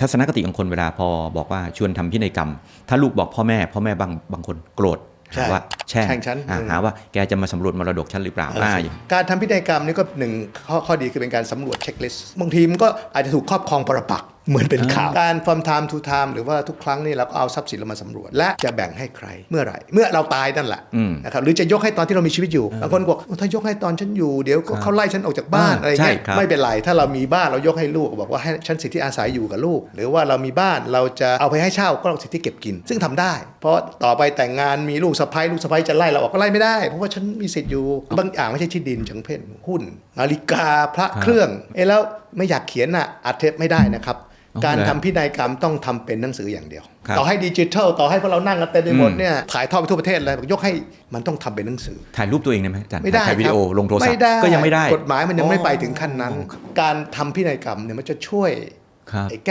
ทัศนคติของคนเวลาพอบอกว่าชวนทำพินัยกรรม ถ้าลูกบอกพ่อแม่พ่อแม่บางบางคนโกรธใช่หาว่าแช่งแช่งฉันอ่าอืมหาว่าแกจะมาสำรวจมรดกฉันหรือเปล่าอ่าอย่างการทำพินัยกรรมนี่ก็หนึ่งข้อข้อดีคือเป็นการสำรวจเช็คลิสต์บางทีมันก็อาจจะถูกครอบครองปรปักษ์ เหมือนเป็นข่าว การ from time to time หรือว่าทุกครั้งนี่เราก็เอาทรัพย์สินเรามาสำรวจ และจะแบ่งให้ใครเมื่อไหร่ เมื่อเราตายนั่นแหละอืมนะครับหรือจะยกให้ตอนที่เรามีชีวิตอยู่บางคนบอกโอ้ถ้ายกให้ตอนฉันอยู่เดี๋ยวก็เขาไล่ฉันออกจากบ้านอ่าอะไรเงี้ยใช่ครับไม่เป็นไรถ้าเรามีบ้านเรายกให้ลูกบอกว่าให้ฉันสิทธิอาศัยอยู่กับลูก หรือว่าเรามีบ้านเราจะเอาไปให้เช่าก็เราสิทธิเก็บกิน ซึ่งทำได้ เพราะต่อไปแต่งงานมีลูกสะใภ้ลูกสะใภ้จะไล่เราออกก็ไล่ไม่ได้ เพราะว่าฉันมีสิทธิ์อยู่บางอย่างไม่ใช่ที่ดินอย่างเช่นหุ้นนาฬิกาพระเครื่องเอ้แล้วไม่อยากเขียนอะอัดเทปไม่ได้นะครับอ๋อ การเหรอทำพินัยกรรมต้องทำเป็นหนังสืออย่างเดียวครับต่อให้ดิจิทัล ต่อให้พวกเรานั่งกันเต็มไปหมดอืมเนี่ยถ่ายทอดไปทั่วประเทศเลยบอกยกให้มันต้องทำเป็นหนังสือ ถ่ายรูปตัวเองได้ไหมอาจารย์ไม่ได้ถ่ายวิดีโอครับลงโทรศัพไม่ท์ได้ก็ยังไม่ได้ กฎหมายมันยังไม่อ๋อไปถึงขั้นนั้น การทำพินัยกรรมเนี่ยมันจะช่วยครับไอ้แก้